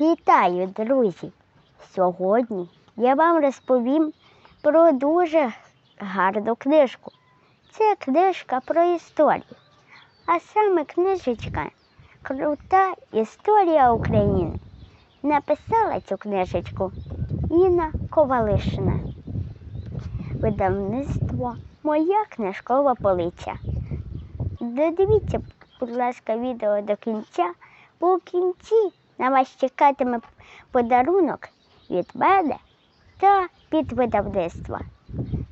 Вітаю, друзі! Сьогодні я вам розповім про дуже гарну книжку. Це книжка про історію, а саме книжечка Крута історія України. Написала цю книжечку Інна Ковалишина. Видавництво Моя книжкова полиця. Додивіться, будь ласка, відео до кінця, бо кінці на вас чекатиме подарунок від мене та від видавництва.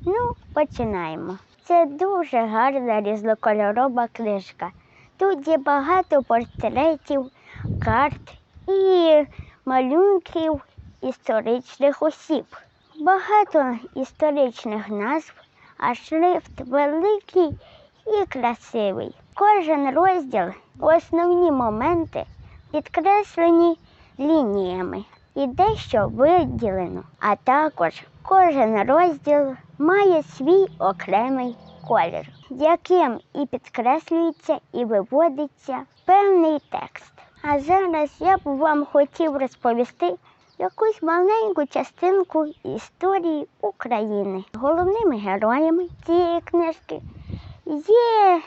Ну, починаємо. Це дуже гарна різнокольорова книжка. Тут є багато портретів, карт і малюнків історичних осіб. Багато історичних назв, а шрифт великий і красивий. Кожен розділ, основні моменти підкреслені лініями і дещо виділено. А також кожен розділ має свій окремий колір, яким і підкреслюється і виводиться певний текст. А зараз я б вам хотів розповісти якусь маленьку частинку історії України. Головними героями цієї книжки є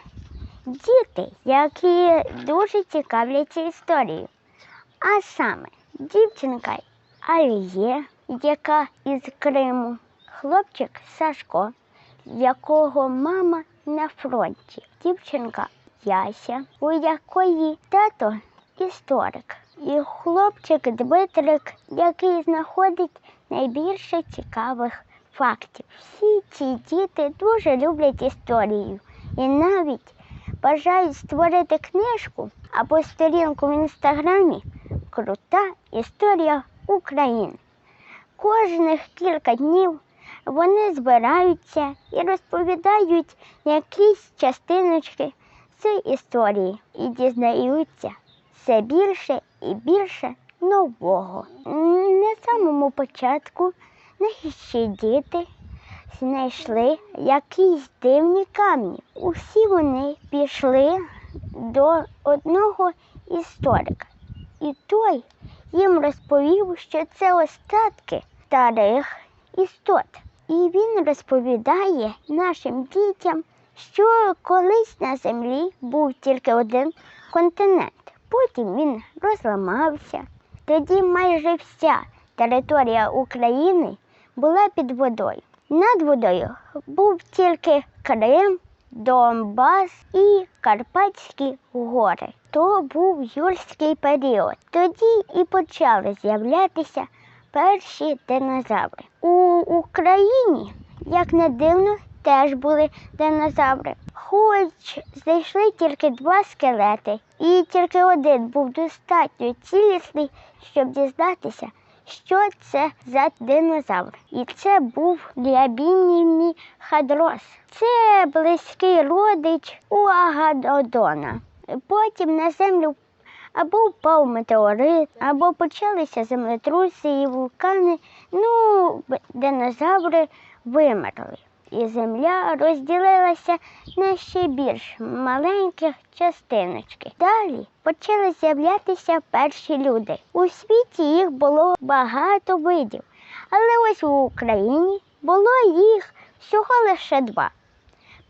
діти, які дуже цікавляться історією. А саме дівчинка Аліє, яка із Криму, хлопчик Сашко, якого мама на фронті, дівчинка Яся, у якої тато історик, і хлопчик Дмитрик, який знаходить найбільше цікавих фактів. Всі ці діти дуже люблять історію і навіть бажають створити книжку або сторінку в інстаграмі Крута історія України. Кожних кілька днів вони збираються і розповідають якісь частиночки з історії і дізнаються все більше і більше нового. На самому початку наші діти знайшли якісь дивні камні. Усі вони пішли до одного історика. І той їм розповів, що це остатки старих істот. І він розповідає нашим дітям, що колись на землі був тільки один континент. Потім він розламався. Тоді майже вся територія України була під водою. Над водою був тільки Крим, Донбас і Карпатські гори. То був юрський період. Тоді і почали з'являтися перші динозаври. У Україні, як не дивно, теж були динозаври. Хоч знайшли тільки два скелети, і тільки один був достатньо цілісний, щоб дізнатися, що це за динозавр. І це був Ліабінімі хадрос. Це близький родич у Агадодона. Потім на землю або впав метеорит, або почалися землетруси і вулкани. Ну, динозаври вимерли. І земля розділилася на ще більш маленьких частиночки. Далі почали з'являтися перші люди. У світі їх було багато видів, але ось у Україні було їх всього лише два.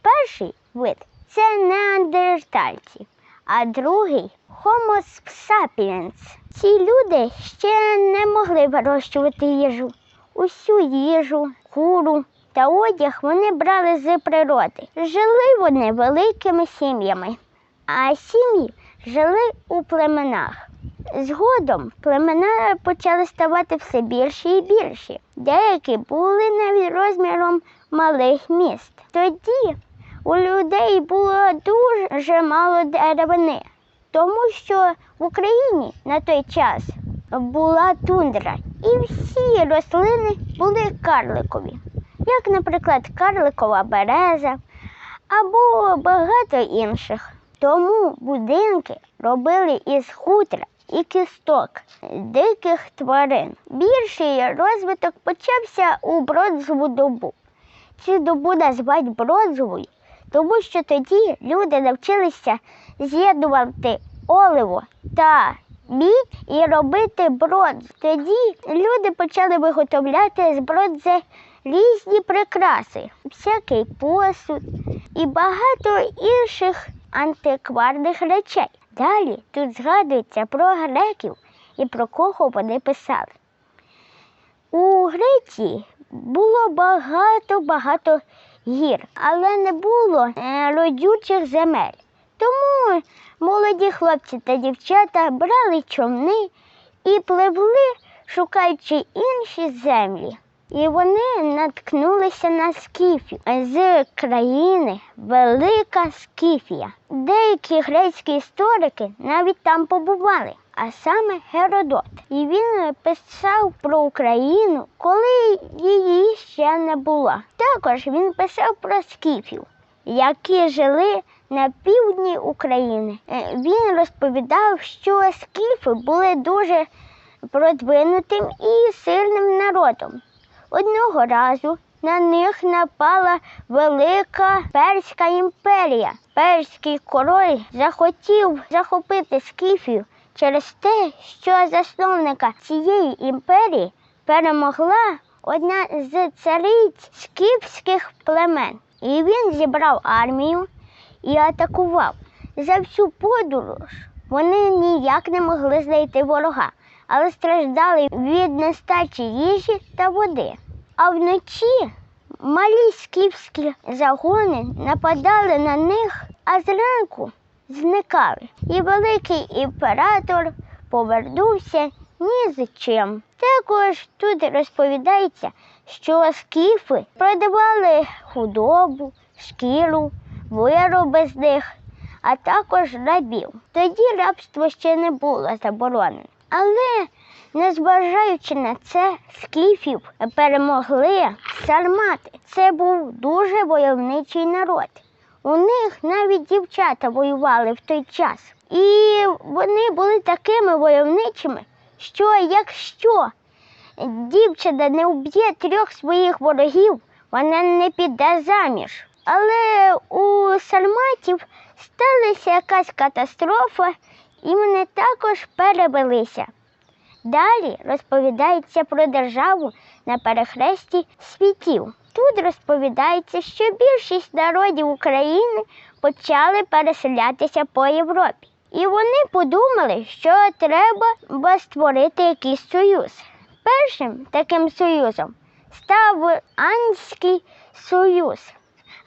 Перший вид це неандертальці, а другий Homo sapiens. Ці люди ще не могли вирощувати їжу. Усю їжу, куру та одяг вони брали з природи. Жили вони великими сім'ями, а сім'ї жили у племенах. Згодом племена почали ставати все більші і більші. Деякі були навіть розміром малих міст. Тоді у людей було дуже мало деревини, тому що в Україні на той час була тундра, і всі рослини були карликові, як, наприклад, карликова береза або багато інших. Тому будинки робили із хутра і кісток диких тварин. Більший розвиток почався у бронзову добу. Цю добу назвать бронзовою, тому що тоді люди навчилися з'єднувати оливо та мідь і робити бронзу. Тоді люди почали виготовляти з бронзи різні прикраси, всякий посуд і багато інших антикварних речей. Далі тут згадується про греків і про кого вони писали. У Греції було багато-багато гір, але не було е, родючих земель. Тому молоді хлопці та дівчата брали човни і пливли, шукаючи інші землі. І вони наткнулися на скіфів з країни Велика Скіфія. Деякі грецькі історики навіть там побували, а саме Геродот. І він писав про Україну, коли її ще не було. Також він писав про скіфів, які жили на півдні України. Е, Він розповідав, що скіфи були дуже продвинутим і сильним народом. Одного разу на них напала велика перська імперія. Перський король захотів захопити скіфію через те, що засновника цієї імперії перемогла одна з цариць скіфських племен. І він зібрав армію і атакував. За всю подорож вони ніяк не могли знайти ворога, але страждали від нестачі їжі та води. А вночі малі скіфські загони нападали на них, а зранку зникали. І великий імператор повернувся ні з чим. Також тут розповідається, що скіфи продавали худобу, шкіру, вироби з них, а також рабів. Тоді рабство ще не було заборонено. Але, незважаючи на це, скіфів перемогли сармати. Це був дуже войовничий народ. У них навіть дівчата воювали в той час. І вони були такими войовничими, що якщо дівчина не вб'є трьох своїх ворогів, вона не піде заміж. Але у сарматів сталася якась катастрофа, і вони також перебилися. Далі розповідається про державу на перехресті світів. Тут розповідається, що більшість народів України почали переселятися по Європі. І вони подумали, що треба створити якийсь союз. Першим таким союзом став Анський союз,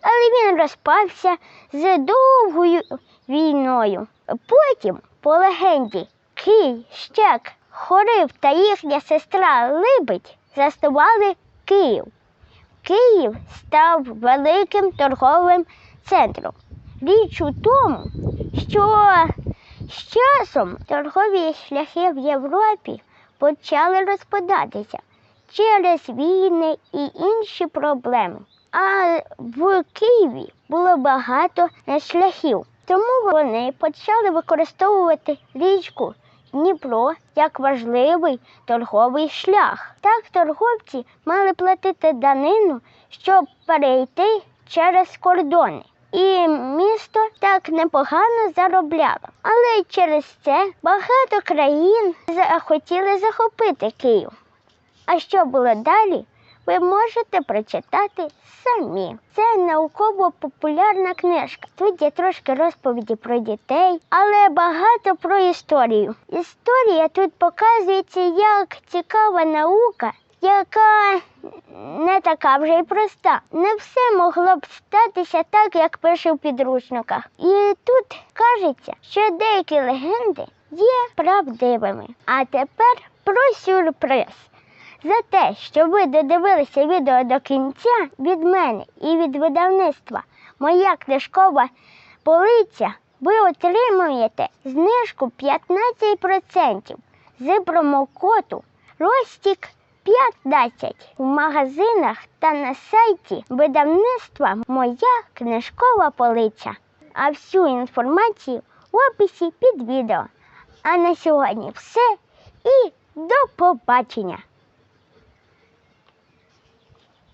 але він розпався з довгою війною. Потім, по легенді, Кий, Щек, Хорив та їхня сестра Либедь заснували Київ. Київ став великим торговим центром. Річ у тому, що з часом торгові шляхи в Європі почали розпадатися через війни і інші проблеми. А в Києві було багато шляхів, тому вони почали використовувати річку Дніпро як важливий торговий шлях. Так торговці мали платити данину, щоб перейти через кордони. І місто так непогано заробляло. Але через це багато країн захотіли захопити Київ. А що було далі, ви можете прочитати самі. Це науково-популярна книжка. Тут є трошки розповіді про дітей, але багато про історію. Історія тут показується як цікава наука, яка не така вже й проста. Не все могло б статися так, як пише в підручниках. І тут кажеться, що деякі легенди є правдивими. А тепер про сюрприз. За те, що ви додивилися відео до кінця від мене і від видавництва Моя книжкова полиця, ви отримуєте знижку 15% з промокоду Ростік 15 в магазинах та на сайті видавництва Моя книжкова полиця. А всю інформацію в описі під відео. А на сьогодні все і до побачення!